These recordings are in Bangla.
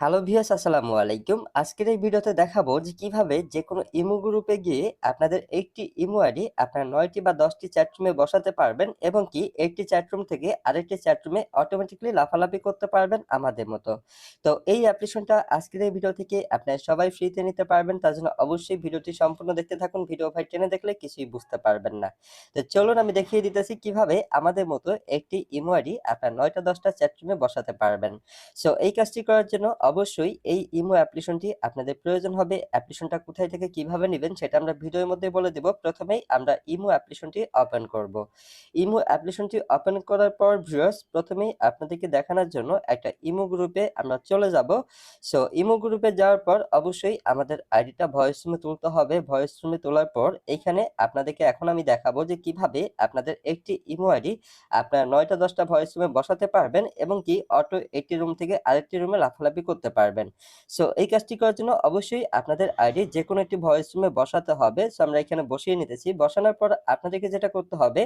হ্যালো ভিয়াস আসসালামু আলাইকুম। আজকের এই ভিডিওতে দেখাবো যে কীভাবে যে কোনো ইমো গ্রুপে গিয়ে আপনাদের একটি ইমো আইডি আপনার নয়টি বা দশটি চ্যাটরুমে বসাতে পারবেন এবং কি একটি চ্যাটরুম থেকে আরেকটি চ্যাটরুমে অটোমেটিকলি লাফালাফি করতে পারবেন আমাদের মতো। তো এই অ্যাপ্লিকেশনটা আজকের এই ভিডিও থেকে আপনারা সবাই ফ্রিতে নিতে পারবেন, তার জন্য অবশ্যই ভিডিওটি সম্পূর্ণ দেখতে থাকুন। ভিডিও ভাই টেনে দেখলে কিছুই বুঝতে পারবেন না। তো চলুন আমি দেখিয়ে দিতেছি কীভাবে আমাদের মতো একটি ইমো আইডি আপনার নয়টা, দশটা চ্যাটরুমে বসাতে পারবেন। সো এই কাজটি করার জন্য অবশ্যই এই ইমো অ্যাপ্লিকেশনটি আপনাদের প্রয়োজন হবে। অ্যাপ্লিকেশনটা কোথায় থেকে কীভাবে নেবেন সেটা আমরা ভিডিওর মধ্যে বলে দেব। প্রথমেই আমরা ইমো অ্যাপ্লিকেশনটি ওপেন করব। ইমো অ্যাপ্লিকেশনটি ওপেন করার পর ভিউয়ার্স প্রথমেই আপনাদেরকে দেখানোর জন্য একটা ইমো গ্রুপে আমরা চলে যাব। সো ইমো গ্রুপে যাওয়ার পর অবশ্যই আমাদের আইডিটা ভয়েস রুমে তুলতে হবে। ভয়েস রুমে তোলার পর এখানে আপনাদেরকে এখন আমি দেখাবো যে কীভাবে আপনাদের একটি ইমো আইডি আপনার নয়টা দশটা ভয়েস রুমে বসাতে পারবেন এবং কি অটো একটি রুম থেকে আরেকটি রুমে লাফালাফি করতে পারবেন। সো এই কাজটি করার জন্য অবশ্যই আপনাদের আইডি যে কোনো একটি ভয়েস রুমে বসাতে হবে। সো আমরা এখানে বসিয়ে নিতেছি। বসানোর পর আপনাদেরকে যেটা করতে হবে,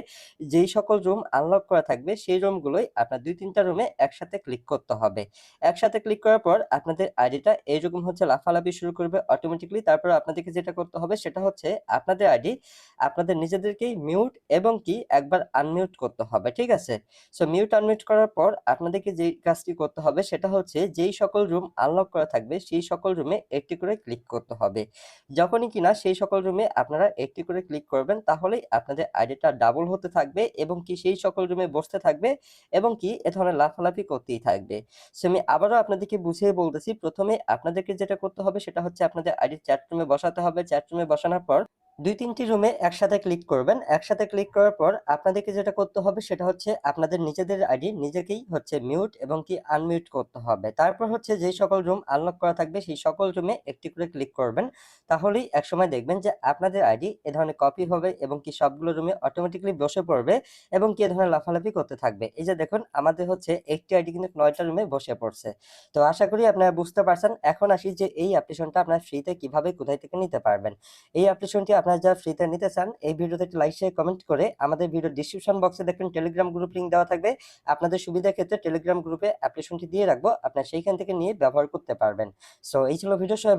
যেই সকল রুম আনলক করা থাকবে, সেই রুমগুলোই আপনার দুই তিনটা রুমে একসাথে ক্লিক করতে হবে। একসাথে ক্লিক করার পর আপনাদের আইডিটা এইরকম হচ্ছে লাফালাফি শুরু করবে অটোমেটিকলি তারপর আপনাদেরকে যেটা করতে হবে, সেটা হচ্ছে আপনাদের আইডি আপনাদের নিজেদেরকেই মিউট এবং কি একবার আনমিউট করতে হবে, ঠিক আছে? সো মিউট আনমিউট করার পর আপনাদেরকে যেই কাজটি করতে হবে, সেটা হচ্ছে যেই সকল রুম আনলক করা থাকবে, সেই সকল রুমে একটি করে ক্লিক করতে হবে। যখনই কিনা সেই সকল রুমে আপনারা একটি করে ক্লিক করবেন, তাহলেই আপনাদের আইডিটা ডাবল হতে থাকবে এবং কি সেই সকল রুমে বসতে থাকবে এবং কি এ ধরনের লাফালাফি করতেই থাকবে। সো আমি আবারও আপনাদেরকে বুঝিয়ে বলতেছি, প্রথমে আপনাদেরকে যেটা করতে হবে সেটা হচ্ছে আপনাদের আইডি চ্যাট রুমে বসাতে হবে। চ্যাট রুমে বসানোর পর দুই তিনটি রুমে একসাথে ক্লিক করবেন। একসাথে ক্লিক করার পর আপনাদেরকে যেটা করতে হবে সেটা হচ্ছে আপনাদের নিজেদের আইডি নিজেকেই হচ্ছে মিউট এবং কি আনমিউট করতে হবে। তারপর হচ্ছে যে সকল রুম আনলক করা থাকবে সেই সকল রুমে একটি করে ক্লিক করবেন। তাহলেই একসময় দেখবেন যে আপনাদের আইডি এ ধরনের কপি হবে এবং কি সবগুলো রুমে অটোমেটিকলি বসে পড়বে এবং কি এ ধরনের লাফালাফি করতে থাকবে। এই যে দেখুন, আমাদের হচ্ছে একটি আইডি কিন্তু নয়টা রুমে বসে পড়ছে। তো আশা করি আপনারা বুঝতে পারছেন। এখন আসি যে এই অ্যাপ্লিকেশনটা আপনার ফ্রিতে কীভাবে কোথায় থেকে নিতে পারবেন। এই অ্যাপ্লিকেশনটি আপনারা যারা ফ্রিতে নিতে চান, এই ভিডিওতে একটি লাইক শেয়ার কমেন্ট করে আমাদের ভিডিও ডিসক্রিপশন বক্সে দেখবেন টেলিগ্রাম গ্রুপ লিঙ্ক দেওয়া থাকবে। আপনাদের সুবিধার ক্ষেত্রে টেলিগ্রাম গ্রুপে অ্যাপ্লিকেশনটি দিয়ে রাখব। আপনারা সেইখান থেকে নিয়ে ব্যবহার করতে পারবেন। সো এই ছিল ভিডিও সবাই